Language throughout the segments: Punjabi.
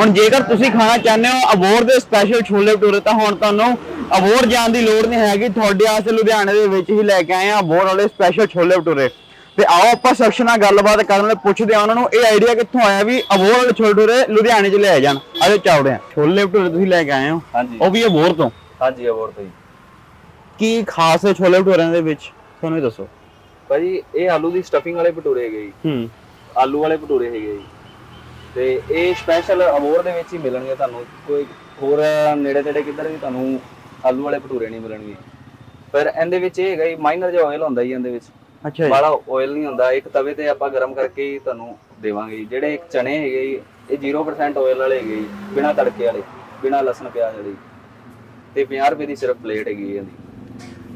ਹੁਣ ਜੇਕਰ ਤੁਸੀਂ ਖਾਣਾ ਚਾਹੁੰਦੇ ਹੋ ਅਬੋਰ ਦੇ ਸਪੈਸ਼ਲ ਛੋਲੇ ਭਟੂਰੇ ਤਾਂ ਹੁਣ ਤੁਹਾਨੂੰ ਅਬੋਰ ਜਾਣ ਦੀ ਲੋੜ ਨਹੀਂ ਹੈਗੀ। ਤੁਹਾਡੇ ਵਾਸਤੇ ਲੁਧਿਆਣੇ ਦੇ ਵਿੱਚ ਹੀ ਲੈ ਕੇ ਆਏ ਆ ਅਬੋਰ ਵਾਲੇ ਸਪੈਸ਼ਲ ਛੋਲੇ ਭਟੂਰੇ। ਤੇ ਆਓ ਆਪਾਂ ਸੈਕਸ਼ਨ ਨਾਲ ਗੱਲਬਾਤ ਕਰਨ ਲਈ ਪੁੱਛਦੇ ਆ ਉਹਨਾਂ ਨੂੰ ਇਹ ਆਈਡੀਆ ਕਿੱਥੋਂ ਆਇਆ ਵੀ ਅਬੋਰ ਵਾਲੇ ਛੋਲੇ ਭਟੂਰੇ ਲੁਧਿਆਣੇ 'ਚ ਲੈ ਜਾਣ। ਆਜੋ ਚਾਵੜੇ ਆ ਛੋਲੇ ਭਟੂਰੇ ਤੁਸੀਂ ਲੈ ਕੇ ਆਏ ਹੋ। ਹਾਂਜੀ। ਉਹ ਵੀ ਅਬੋਰ ਤੋਂ? ਹਾਂਜੀ ਅਬੋਰ ਤੋਂ ਕੀ ਖਾਸ ਹੈ ਛੋਲੇ ਭਟੂਰਿਆਂ ਦੇ ਵਿੱਚ? ਤੁਹਾਨੂੰ ਇਹ ਦੱਸੋ। ਭਾਜੀ ਇਹ ਆਲੂ ਦੀ ਸਟਫਿੰਗ ਵਾਲੇ ਭਟੂਰੇ ਹੈਗੇ ਜੀ। ਹੂੰ। ਆਲੂ ਵਾਲੇ ਭਟੂਰੇ ਹੈਗੇ ਜੀ। ਤੇ ਇਹ ਸਪੈਸ਼ਲ ਅਬੋਰ ਦੇ ਵਿੱਚ ਹੀ ਮਿਲਣਗੇ ਤੁਹਾਨੂੰ। ਕੋਈ ਹੋਰ ਨੇੜੇ ਤੇੜੇ ਕਿੱਧਰ ਵੀ ਤੁਹਾਨੂੰ ਆਲੂ ਵਾਲੇ ਭਟੂਰੇ ਨਹੀਂ ਮਿਲਣਗੇ। ਪਰ ਇਹਦੇ ਵਿੱਚ ਇਹ ਹੈਗਾ ਜੀ ਮਾਈਨਰ ਜਿਹਾ ਆਇਲ ਹੁੰਦਾ ਜੀ ਇਹਦੇ ਵਿੱਚ। ਅੱਛਾ ਜੀ। ਬਾਲਾ ਆਇਲ ਨਹੀਂ ਹੁੰਦਾ ਇੱਕ ਤਵੇ ਤੇ ਆਪਾਂ ਗਰਮ ਕਰਕੇ ਹੀ ਤੁਹਾਨੂੰ ਦੇਵਾਂਗੇ ਜੀ। ਜਿਹੜੇ ਇੱਕ ਚਨੇ ਹੈਗੇ ਜੀ ਇਹ 0% ਆਇਲ ਵਾਲੇ ਹੈਗੇ ਜੀ ਬਿਨਾ ਤੜਕੇ ਵਾਲੇ ਬਿਨਾ ਲਸਣ ਪਿਆਜ਼ ਵਾਲੇ ਤੇ 50 ਰੁਪਏ ਦੀ ਸਿਰਫ ਪਲੇਟ ਹੈਗੀ ਹੈ ਇਹਦੀ।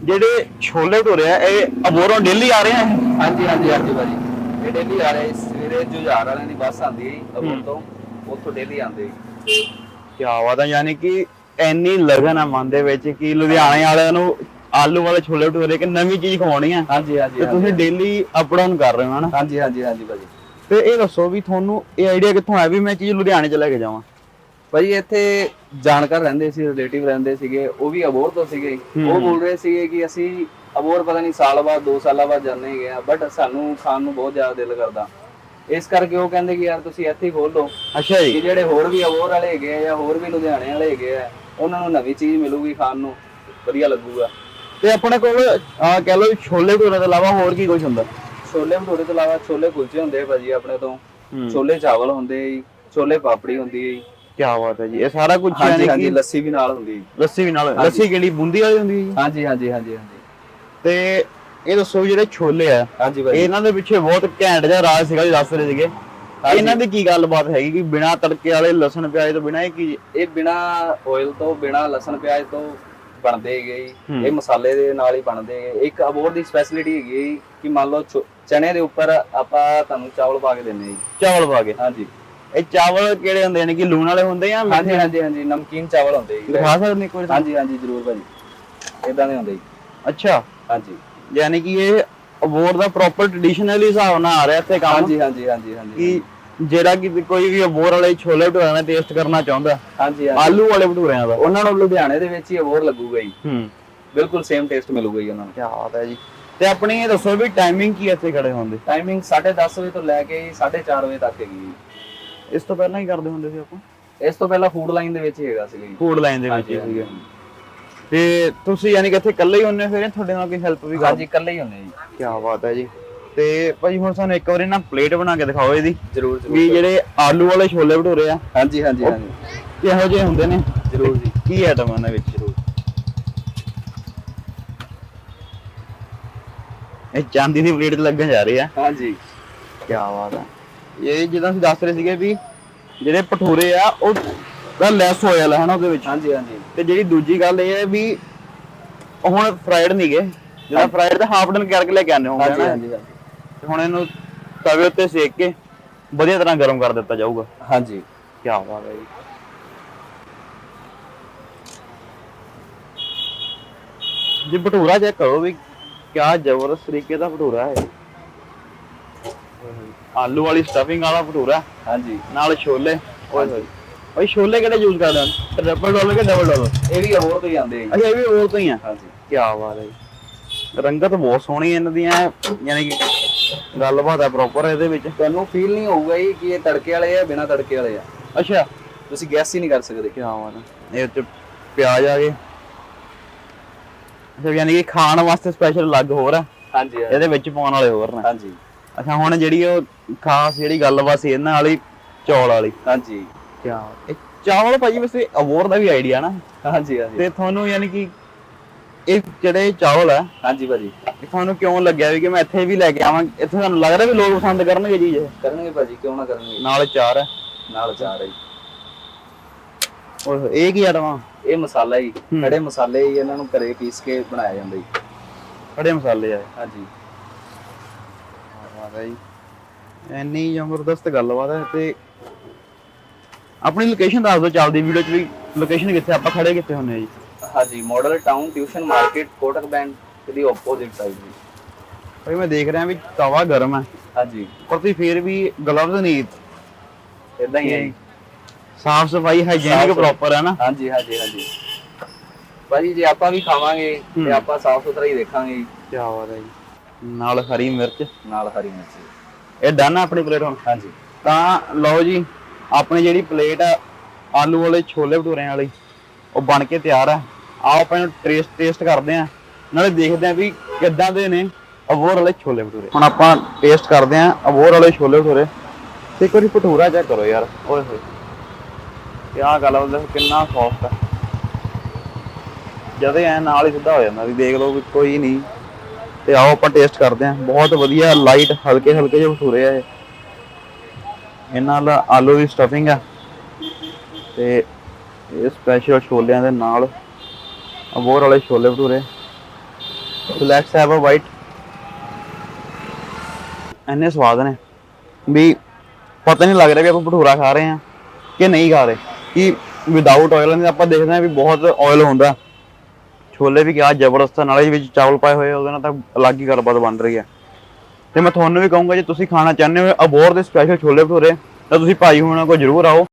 ਜਿਹੜੇ ਛੋਲੇ ਭਟੂਰੇ ਆ ਇਹ ਅਬੋਰੋਂ ਡੇਲੀ ਆ ਰਹੇ ਆ ਹਾਂਜੀ ਹਾਂਜੀ ਹਾਂਜੀ ਭਾਜੀ। ਇਹ ਡੇਲੀ ਆ ਰਹੇ ਸਵੇਰੇ ਜੁਝਾਰ ਵਾਲਿਆਂ ਦੀ ਬੱਸ ਆਉਂਦੀ ਹੈ ਅਬੋਰ ਤੋਂ ਉੱਥੋਂ ਡੇਲੀ ਆਉਂਦੇ। ਕੀ ਬਾਤ ਹੈ ਯਾਨੀ ਕਿ ਇੰਨੀ ਲਗਨ ਆ ਮਨ ਦੇ ਵਿੱਚ ਕਿ ਲੁਧਿਆਣੇ ਵਾਲਿਆਂ ਨੂੰ ਆਲੂ ਵਾਲੇ ਛੋਲੇ ਭਟੂਰੇ ਇੱਕ ਨਵੀਂ ਚੀਜ਼ ਖਵਾਉਣੀ ਆ। ਹਾਂਜੀ ਹਾਂਜੀ ਤੇ ਤੁਸੀਂ ਡੇਲੀ ਅਪ ਡਾਊਨ ਕਰ ਰਹੇ ਹੋ ਹਨਾ? ਹਾਂਜੀ ਹਾਂਜੀ ਹਾਂਜੀ ਭਾਜੀ। ਤੇ ਇਹ ਦੱਸੋ ਵੀ ਤੁਹਾਨੂੰ ਇਹ ਆਈਡੀਆ ਕਿੱਥੋਂ ਆਇਆ ਵੀ ਮੈਂ ਚੀਜ਼ ਲੁਧਿਆਣੇ ਚ ਲੈ ਕੇ ਜਾਵਾਂ? ਭਾਜੀ ਇੱਥੇ ਜਾਣਕਾਰ ਰਹਿੰਦੇ ਸੀ ਰਿਲੇਟਿਵ ਰਹਿੰਦੇ ਸੀਗੇ ਉਹ ਵੀ ਅਬੋਰ ਤੋਂ ਸੀਗੇ। ਉਹ ਬੋਲ ਰਹੇ ਸੀਗੇ ਕਿ ਅਸੀਂ ਅਬੋਰ ਪਤਾ ਨਹੀਂ ਸਾਲ ਬਾਅਦ 2 ਸਾਲਾਂ ਬਾਅਦ ਜਾਂਦੇ ਹੈਗੇ ਆ ਬਟ ਸਾਨੂੰ ਖਾਣ ਨੂੰ ਬਹੁਤ ਜ਼ਿਆਦਾ ਦਿਲ ਕਰਦਾ ਇਸ ਕਰਕੇ ਉਹ ਕਹਿੰਦੇ ਕਿ ਯਾਰ ਤੁਸੀਂ ਇੱਥੇ ਹੀ ਖੋਲ ਲਓ ਅੱਛਾ ਕਿ ਜੀ ਜਿਹੜੇ ਹੋਰ ਵੀ ਅਬੋਰ ਵਾਲੇ ਹੈਗੇ ਆ ਜਾਂ ਹੋਰ ਵੀ ਲੁਧਿਆਣੇ ਵਾਲੇ ਹੈਗੇ ਆ ਉਹਨਾਂ ਨੂੰ ਨਵੀਂ ਚੀਜ਼ ਮਿਲੂਗੀ ਖਾਣ ਨੂੰ ਵਧੀਆ ਲੱਗੂਗਾ ਤੇ ਆਪਣੇ ਕੋਲ ਆਹ ਕਹਿ ਲਓ ਵੀ ਛੋਲੇ ਭਟੂਰੇ ਤੋਂ ਇਲਾਵਾ ਹੋਰ ਕੀ ਕੁਝ ਹੁੰਦਾ ਛੋਲੇ ਭਟੂਰੇ ਤੋਂ ਇਲਾਵਾ ਛੋਲੇ ਕੁਲਚੇ ਹੁੰਦੇ ਆ ਭਾਜੀ ਆਪਣੇ ਤੋਂ। ਛੋਲੇ ਚਾਵਲ ਹੁੰਦੇ ਆ ਜੀ ਛੋਲੇ ਪਾਪੜੀ ਹੁੰਦੀ ਹੈ ਜੀ ਕੀ ਬਾਤ ਹੈ ਜੀ ਇਹ ਸਾਰਾ ਕੁਝ ਹਾਂਜੀ ਯਾਨੀ ਹਾਂਜੀ ਕਿ ਲੱਸੀ ਵੀ ਨਾਲ ਹੁੰਦੀ ਹੈ ਜੀ। ਲੱਸੀ ਵੀ ਨਾਲ ਲੱਸੀ ਕਿਹੜੀ ਬੂੰਦੀ ਵਾਲੀ ਹੁੰਦੀ ਹੈ ਜੀ ਹਾਂਜੀ ਹਾਂਜੀ ਹਾਂਜੀ ਹਾਂਜੀ ਤੇ ਇਹ ਦੱਸੋ ਜਿਹੜੇ ਛੋਲੇ ਆ ਹਾਂਜੀ ਭਾਜੀ। ਇਹਨਾਂ ਦੇ ਪਿੱਛੇ ਬਹੁਤ ਘੈਂਟ ਜਿਹਾ ਰਾਜ ਸੀਗਾ ਜੀ ਦੱਸ ਰਹੇ ਸੀਗੇ। ਇਹਨਾਂ ਦੀ ਕੀ ਗੱਲਬਾਤ ਹੈਗੀ ਕਿ ਬਿਨਾ ਤੜਕੇ ਵਾਲੇ ਲਸਣ ਪਿਆਜ਼ ਤੋਂ ਬਿਨਾ ਇਹ ਕੀ ਇਹ ਬਿਨਾ ਆਇਲ ਤੋਂ ਬਿਨਾ ਲਸਣ ਪਿਆਜ਼ ਤੋਂ ਬਣਦੇ ਹੂੰ। ਇਹ ਮਸਾਲੇ ਦੇ ਨਾਲ ਹੀ ਬਣਦੇ ਹੈਗੇ। ਇੱਕ ਅਬੋਰ ਦੀ ਸਪੈਸ਼ਲਿਟੀ ਹੈਗੀ ਕਿ ਮੰਨ ਲਓ ਚਨੇ ਦੇ ਉੱਪਰ ਆਪਾਂ ਤੁਹਾਨੂੰ ਚਾਵਲ ਪਾ ਕੇ ਦਿੰਦੇ ਹਾਂ ਜੀ। ਚਾਵਲ ਪਾ ਕੇ? ਹਾਂਜੀ। ਇਹ ਚਾਵਲ ਕਿਹੜੇ ਹੁੰਦੇ ਨੇ? ਕਿ ਲੂਣ ਵਾਲੇ ਹੁੰਦੇ ਜਾਂ ਹਾਂਜੀ ਹਾਂਜੀ ਹਾਂਜੀ। ਨਮਕੀਨ ਚਾਵਲ ਹੁੰਦੇ ਜੀ। ਦਿਖਾ ਸਕਦੇ ਕੋਈ ਹਾਂਜੀ ਹਾਂਜੀ ਜ਼ਰੂਰ ਭਾਜੀ। ਇਦਾਂ ਦੇ ਹੁੰਦੇ ਜੀ। ਅੱਛਾ। ਹਾਂਜੀ। ਯਾਨੀ ਕਿ ਇਹ ਅਬੋਰ ਦਾ ਪ੍ਰੋਪਰ ਟ੍ਰੈਡੀਸ਼ਨਲ ਹਿਸਾਬ ਨਾਲ ਆ ਰਿਹਾ ਇੱਥੇ ਕੰਮ। ਹਾਂਜੀ ਹਾਂਜੀ ਹਾਂਜੀ ਹਾਂਜੀ ਕਿ ਜਿਹੜਾ ਕਿ ਕੋਈ ਵੀ ਅਬੋਰ ਵਾਲੇ ਛੋਲੇ ਭਟੂਰੇ ਨਾਲ ਟੇਸਟ ਕਰਨਾ ਚਾਹੁੰਦਾ ਹਾਂਜੀ ਹਾਂਜੀ। ਆਲੂ ਵਾਲੇ ਭਟੂਰਿਆਂ ਦਾ। ਉਹਨਾਂ ਨੂੰ ਲੁਧਿਆਣੇ ਦੇ ਵਿੱਚ ਹੀ ਅਬੋਰ ਲੱਗੂਗਾ ਜੀ। ਹੂੰ। ਬਿਲਕੁਲ ਸੇਮ ਟੇਸਟ ਮਿਲੂਗਾ ਜੀ ਉਹਨਾਂ ਨੂੰ। ਕੀ ਬਾਤ ਹੈ ਜੀ। ਤੇ ਆਪਣੀ ਇਹ ਦੱਸੋ ਵੀ ਟਾਈਮਿੰਗ ਕੀ ਇੱਥੇ ਖੜੇ ਹੋਣ ਦੀ? ਟਾਈਮਿੰਗ 10:30 ਵਜੇ ਤੋਂ ਲੈ ਕੇ 4:30 ਵਜੇ ਤੱਕ ਹੈਗੀ ਜੀ। ਇਸ ਤੋਂ ਪਹਿਲਾਂ ਹੀ ਕਰਦੇ ਹੁੰਦੇ ਸੀ ਆਪਾਂ? ਇਸ ਤੋਂ ਪਹਿਲਾਂ ਫੂਡ ਲਾਈਨ ਦੇ ਵਿੱਚ ਹੀ ਹੈਗਾ ਸੀਗਾ ਜੀ। ਫੂਡ ਲਾਈਨ ਦੇ ਵਿੱਚ ਹੀ ਸੀਗੇ। ਤੇ ਤੁਸੀਂ ਯਾਨੀ ਕਿ ਇੱਥੇ ਇਕੱਲੇ ਹੀ ਹੁੰਨੇ ਫਿਰ ਤੁਹਾਡੇ ਨਾਲ ਕੋਈ ਹੈਲਪ ਵੀ ਕਰ ਹਾਂਜੀ ਇਕੱਲੇ ਹੀ ਹੁੰਦੇ ਜੀ। ਕੀ ਬਾਤ ਹੈ ਜੀ। ਤੇ ਭਾਜੀ ਹੁਣ ਸਾਨੂੰ ਇੱਕ ਵਾਰੀ ਨਾ ਪਲੇਟ ਬਣਾ ਕੇ ਦਿਖਾਓ ਇਹਦੀ। ਜ਼ਰੂਰ ਵੀ ਜਿਹੜੇ ਆਲੂ ਵਾਲੇ ਛੋਲੇ ਭਟੂਰੇ ਆ। ਹਾਂਜੀ ਹਾਂਜੀ ਹਾਂਜੀ। ਕਿਹੋ ਜਿਹੇ ਹੁੰਦੇ ਨੇ? ਜ਼ਰੂਰ ਜੀ। ਕੀ ਆਈਟਮ ਉਹਨਾਂ ਵਿੱਚ? ਜ਼ਰੂਰ। ਇਹ ਚਾਂਦੀ ਦੀ ਪਲੇਟ ਲੱਗਣ ਜਾ ਰਹੀ ਆ। ਹਾਂਜੀ। ਕੀ ਬਾਤ ਹੈ ਇਹ ਜਿੱਦਾਂ ਅਸੀਂ ਦੱਸ ਰਹੇ ਸੀਗੇ ਵੀ ਜਿਹੜੇ ਭਟੂਰੇ ਆ ਉਹ ਦਾ ਲੈਸ ਹੋਇਆ ਹੈ ਹਨਾ ਉਹਦੇ ਵਿੱਚ? ਹਾਂਜੀ ਹਾਂਜੀ। ਤੇ ਜਿਹੜੀ ਦੂਜੀ ਗੱਲ ਇਹ ਹੈ ਵੀ ਹੁਣ ਫਰਾਈਡ ਨਹੀਂਗੇ ਜਿਹੜਾ ਫਰਾਈਡ ਤੇ ਹਾਫ ਡਨ ਕਰਕੇ ਲੈ ਕੇ ਆਨੇ ਹੋਗੇ ਹਾਂਜੀ ਹਾਂਜੀ ਹਾਂਜੀ। ਤੇ ਹੁਣ ਇਹਨੂੰ ਤਵੇ ਉੱਤੇ ਸੇਕ ਕੇ ਵਧੀਆ ਤਰ੍ਹਾਂ ਗਰਮ ਕਰ ਦਿੱਤਾ ਜਾਊਗਾ। ਹਾਂਜੀ। ਕੀ ਬਾਤ ਹੈ ਜੀ। ਜੀ ਭਟੂਰਾ ਚੈੱਕ ਕਰੋ ਵੀ ਕਿਆ ਜ਼ਬਰਦਸਤ ਤਰੀਕੇ ਦਾ ਭਟੂਰਾ ਹੈ। ਆਲੂ ਵਾਲੀ ਸਟਫਿੰਗ ਵਾਲਾ ਭਟੂਰਾ। ਹਾਂਜੀ। ਨਾਲ ਛੋਲੇ। ਓਏ ਹੋਏ ਭਾਈ ਛੋਲੇ ਕਿਹੜੇ ਯੂਜ਼ ਕਰਦੇ ਹਨ? ਟ੍ਰਿਪਲ ਡਾਲਰ ਕਿ ਡਬਲ ਡਾਲਰ ਇਹ ਵੀ ਹੋਰ ਤੋਂ ਹੀ ਆਉਂਦੇ ਆ ਜੀ। ਅੱਛਾ ਇਹ ਵੀ ਉਹ ਤੋਂ ਹੀ ਆ। ਹਾਂਜੀ। ਕੀ ਬਾਤ ਹੈ ਜੀ। ਰੰਗਤ ਬਹੁਤ ਸੋਹਣੀ ਇਹਨਾਂ ਦੀਆਂ ਯਾਨੀ ਕਿ ਗੱਲਬਾਤ ਹੈ ਪ੍ਰੋਪਰ ਇਹਦੇ ਵਿੱਚ। ਤੁਹਾਨੂੰ ਫੀਲ ਨਹੀਂ ਹੋਊਗਾ ਜੀ ਕਿ ਇਹ ਤੜਕੇ ਵਾਲੇ ਆ ਬਿਨਾ ਤੜਕੇ ਵਾਲੇ ਆ। ਅੱਛਾ। ਤੁਸੀਂ ਗੈਸ ਹੀ ਨਹੀਂ ਕਰ ਸਕਦੇ। ਕੀ ਬਾਤ ਹੈ। ਇਹ ਉੱਤੇ ਪਿਆਜ਼ ਆ ਗਏ। ਅੱਛਾ ਯਾਨੀ ਕਿ ਖਾਣ ਵਾਸਤੇ ਸਪੈਸ਼ਲ ਅਲੱਗ ਹੋਰ ਆ। ਹਾਂਜੀ। ਇਹਦੇ ਵਿੱਚ ਪਾਉਣ ਵਾਲੇ ਹੋਰ ਨੇ। ਹਾਂਜੀ। ਅੱਛਾ ਹੁਣ ਜਿਹੜੀ ਉਹ ਖਾਸ ਜਿਹੜੀ ਗੱਲਬਾਤ ਸੀ ਇਹਨਾਂ ਵਾਲੀ ਚੌਲ ਵਾਲੀ। ਹਾਂਜੀ। ਕੀ ਇਹ ਚਾਵਲ ਭਾਜੀ ਵੈਸੇ ਅਵਾਰਡ ਦਾ ਵੀ ਆਈਡੀਆ ਨਾ। ਹਾਂਜੀ ਹਾਂਜੀ। ਤੇ ਤੁਹਾਨੂੰ ਯਾਨੀ ਕਿ ਇਹ ਜਿਹੜੇ ਚਾਵਲ ਆ ਹਾਂਜੀ ਭਾਜੀ। ਇਹ ਤੁਹਾਨੂੰ ਕਿਉਂ ਲੱਗਿਆ ਵੀ ਕਿ ਮੈਂ ਇੱਥੇ ਵੀ ਲੈ ਕੇ ਆਵਾਂ? ਇੱਥੇ ਤੁਹਾਨੂੰ ਲੱਗ ਰਿਹਾ ਵੀ ਲੋਕ ਪਸੰਦ ਕਰਨਗੇ ਚੀਜ਼ ਇਹ? ਕਰਨਗੇ ਭਾਜੀ ਕਿਉਂ ਨਾ ਕਰਨਗੇ? ਨਾਲ ਚਾਰ ਹੈ। ਨਾਲ ਚਾਰ ਹੈ ਜੀ। ਓਏ ਇਹ ਕੀ ਆਟਵਾ ਇਹ ਮਸਾਲਾ ਹੀ ਹੂੰ। ਖੜੇ ਮਸਾਲੇ ਹੀ ਇਹਨਾਂ ਨੂੰ ਘਰੇ ਪੀਸ ਕੇ ਬਣਾਇਆ ਜਾਂਦਾ ਜੀ। ਖੜੇ ਮਸਾਲੇ ਆ। ਹਾਂਜੀ। ਬਾਤ ਹੈ ਜੀ। ਇੰਨੀ ਜ਼ਬਰਦਸਤ ਗੱਲਬਾਤ ਹੈ ਤੇ ਆਪਣੀ ਲੋਕੇਸ਼ਨ ਦੱਸ ਦਿਓ ਚੱਲਦੀ ਵੀਡੀਓ 'ਚ ਵੀ ਲੋਕੇਸ਼ਨ ਕਿੱਥੇ ਆਪਾਂ ਖੜੇ ਕਿੱਥੇ ਹੁੰਨੇ ਆ ਜੀ? ਹਾਂਜੀ model town tuition market Kotak bank ਦੀ ਆਪੋਜ਼ਿਟ ਸਾਈਡ ਜੀ। ਭਾਈ ਮੈਂ ਦੇਖ ਰਿਹਾ ਵੀ ਤਵਾ ਗਰਮ ਹੈ ਹਾਂਜੀ। ਪਰ ਤੁਸੀਂ ਫੇਰ ਵੀ ਗਲਵਜ਼ ਨਹੀਂ। ਇਦਾਂ ਹੀ ਹੈ ਜੀ। ਸਾਫ਼ ਸਫ਼ਾਈ ਹਾਈਜੀਨਿਕ ਪ੍ਰੋਪਰ ਹੈ ਨਾ। ਹਾਂਜੀ ਹਾਂਜੀ ਹਾਂਜੀ। ਭਾਜੀ ਜੇ ਆਪਾਂ ਵੀ ਖਾਵਾਂਗੇ ਤੇ ਆਪਾਂ ਸਾਫ਼ ਸੁਥਰਾ ਹੀ ਦੇਖਾਂਗੇ ਕੀ ਬਾਤ ਹੈ ਜੀ। ਨਾਲ ਹਰੀ ਮਿਰਚ। ਨਾਲ ਹਰੀ ਮਿਰਚ। ਇਹ ਡਨ ਆਪਣੀ ਪਲੇਟ ਹੁਣ? ਹਾਂਜੀ। ਤਾਂ ਲਓ ਜੀ ਆਪਣੀ ਜਿਹੜੀ ਪਲੇਟ ਆ, ਆਲੂ ਵਾਲੇ ਛੋਲੇ ਭਟੂਰਿਆਂ ਵਾਲੀ, ਉਹ ਬਣ ਕੇ ਤਿਆਰ ਆ। ਆਓ ਆਪਾਂ ਇਹਨੂੰ ਟੇਸਟ ਟੇਸਟ ਕਰਦੇ ਆ। ਨਾਲੇ ਦੇਖਦੇ ਆ ਵੀ ਕਿੱਦਾਂ ਦੇ ਨੇ ਅਬੋਰ ਵਾਲੇ ਛੋਲੇ ਭਟੂਰੇ। ਹੁਣ ਆਪਾਂ ਟੇਸਟ ਕਰਦੇ ਆ ਅਬੋਰ ਵਾਲੇ ਛੋਲੇ ਭਟੂਰੇ। ਤੇ ਇੱਕ ਵਾਰੀ ਭਟੂਰਾ ਚੈੱਕ ਕਰੋ ਯਾਰ, ਓਏ ਹੋਏ। ਕੀ ਗੱਲ ਆ ਕਿੰਨਾ ਸੌਫਟ ਆ। ਜਦੇ ਐ ਨਾਲ ਹੀ ਸਿੱਧਾ ਹੋ ਜਾਂਦਾ ਵੀ ਦੇਖ ਲਓ ਵੀ ਕੋਈ ਨਹੀਂ। ਤੇ ਆਓ ਆਪਾਂ ਟੇਸਟ ਕਰਦੇ ਆ। ਬਹੁਤ ਵਧੀਆ ਲਾਈਟ ਹਲਕੇ ਹਲਕੇ ਜਿਹੇ ਭਟੂਰੇ ਆ ਇਹ। ਇਹਨਾਂ ਦਾ ਆਲੂ ਦੀ ਸਟਫਿੰਗ ਆ ਤੇ ਇਹ ਸਪੈਸ਼ਲ ਛੋਲਿਆਂ ਦੇ ਨਾਲ ਅਬੋਰ ਵਾਲੇ chole bhature. Let's have a bite ਇੰਨੇ ਸਵਾਦ ਨੇ। ਵੀ ਪਤਾ ਨਹੀਂ ਲੱਗ ਰਿਹਾ ਵੀ ਆਪਾਂ ਭਟੂਰਾ ਖਾ ਰਹੇ ਹਾਂ ਕਿ ਨਹੀਂ ਖਾ ਰਹੇ। ਕਿ ਵਿਦਆਊਟ ਆਇਲ ਨੇ ਆਪਾਂ ਦੇਖਦੇ ਹਾਂ ਵੀ ਬਹੁਤ ਆਇਲ ਹੁੰਦਾ। ਛੋਲੇ ਵੀ ਕਿਆ ਜ਼ਬਰਦਸਤ ਨਾਲੇ ਵਿੱਚ ਚਾਵਲ ਪਾਏ ਹੋਏ ਉਹਦੇ ਨਾਲ ਤਾਂ ਅਲੱਗ ਹੀ ਗੱਲਬਾਤ ਬਣ ਰਹੀ ਹੈ ਤੇ ਮੈਂ ਤੁਹਾਨੂੰ ਵੀ ਕਹੂੰਗਾ, ਜੇ ਤੁਸੀਂ ਖਾਣਾ ਚਾਹੁੰਦੇ ਹੋ ਅਬੋਰ ਦੇ ਸਪੈਸ਼ਲ ਛੋਲੇ ਭਟੂਰੇ, ਤਾਂ ਤੁਸੀਂ ਭਾਈ ਹੋਣਾ ਕੋਲ ਜਰੂਰ ਆਓ।